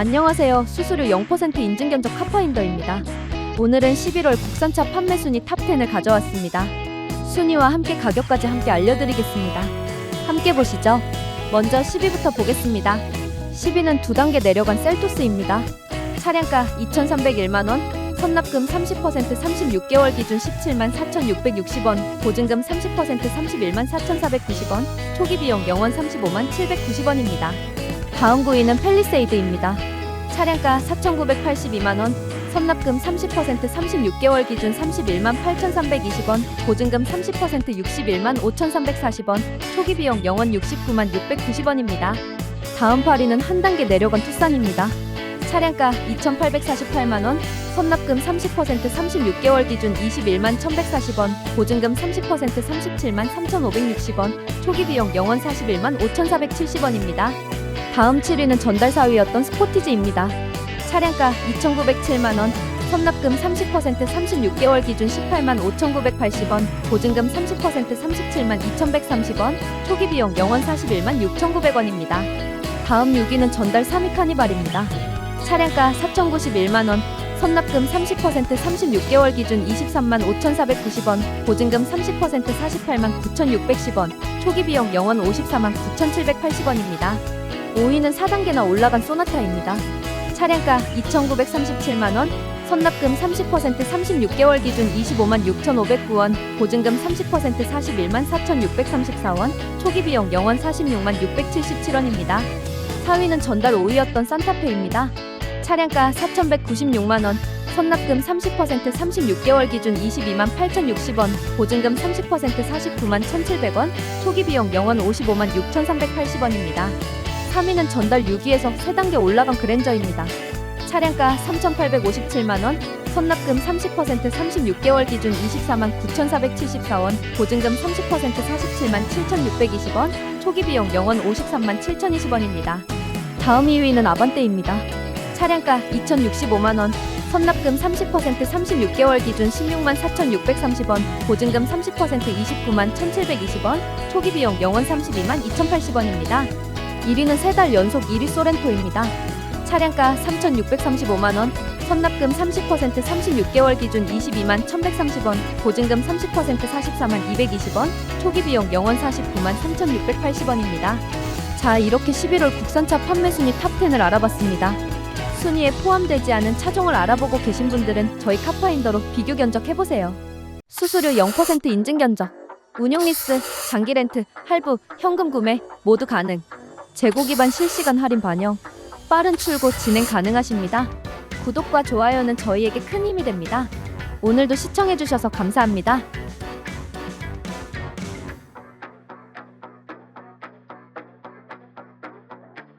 안녕하세요. 수수료 0% 인증 견적 카파인더입니다. 오늘은 11월 국산차 판매 순위 탑10을 가져왔습니다. 순위와 함께 가격까지 함께 알려드리겠습니다. 함께 보시죠. 먼저 10위부터 보겠습니다. 10위는 두 단계 내려간 셀토스입니다. 차량가 2,301만 원, 선납금 30% 36개월 기준 17만 4,660원, 보증금 30% 31만 4,490원, 초기 비용 0원 35만 790원입니다. 다음 9위는 펠리세이드입니다. 차량가 4,982만 원, 선납금 30% 36개월 기준 31만 8,320원, 보증금 30% 61만 5,340원, 초기 비용 0원 69만 690원입니다. 다음 8위는 한 단계 내려간 투싼입니다. 차량가 2,848만 원, 선납금 30% 36개월 기준 21만 1,140원, 보증금 30% 37만 3,560원, 초기 비용 0원 41만 5,470원입니다. 다음 7위는 전달 4위였던 스포티지입니다. 차량가 2,907만 원, 선납금 30% 36개월 기준 18만 5,980원, 보증금 30% 37만 2,130원, 초기 비용 0원 41만 6,900원입니다. 다음 6위는 전달 3위 카니발입니다. 차량가 4,091만 원, 선납금 30% 36개월 기준 23만 5,490원, 보증금 30% 48만 9,610원, 초기 비용 0원 54만 9,780원입니다. 5위는 4단계나 올라간 소나타입니다. 차량가 2,937만 원, 선납금 30% 36개월 기준 25만 6,509원, 보증금 30% 41만 4,634원, 초기 비용 0원 46만 677원입니다. 4위는 전달 5위였던 산타페입니다. 차량가 4,196만 원, 선납금 30% 36개월 기준 22만 8,060원, 보증금 30% 49만 1,700원, 초기 비용 0원 55만 6,380원입니다. 3위는 전달 6위에서 3단계 올라간 그랜저입니다. 차량가 3,857만 원, 선납금 30% 36개월 기준 24만 9,474원, 보증금 30% 47만 7,620원, 초기 비용 0원 53만 7,020원입니다. 다음 2위는 아반떼입니다. 차량가 2,065만 원, 선납금 30% 36개월 기준 16만 4,630원, 보증금 30% 29만 1,720원, 초기 비용 0원 32만 2,080원입니다. 1위는 3달 연속 1위 소렌토입니다. 차량가 3,635만 원, 선납금 30% 36개월 기준 22만 1,130원, 보증금 30% 44만 220원, 초기 비용 0원 49만 3,680원입니다. 자, 이렇게 11월 국산차 판매 순위 탑10을 알아봤습니다. 순위에 포함되지 않은 차종을 알아보고 계신 분들은 저희 카파인더로 비교 견적해보세요. 수수료 0% 인증 견적, 운용 리스, 장기 렌트, 할부, 현금 구매 모두 가능. 재고 기반 실시간 할인 반영, 빠른 출고 진행 가능하십니다. 구독과 좋아요는 저희에게 큰 힘이 됩니다. 오늘도 시청해주셔서 감사합니다.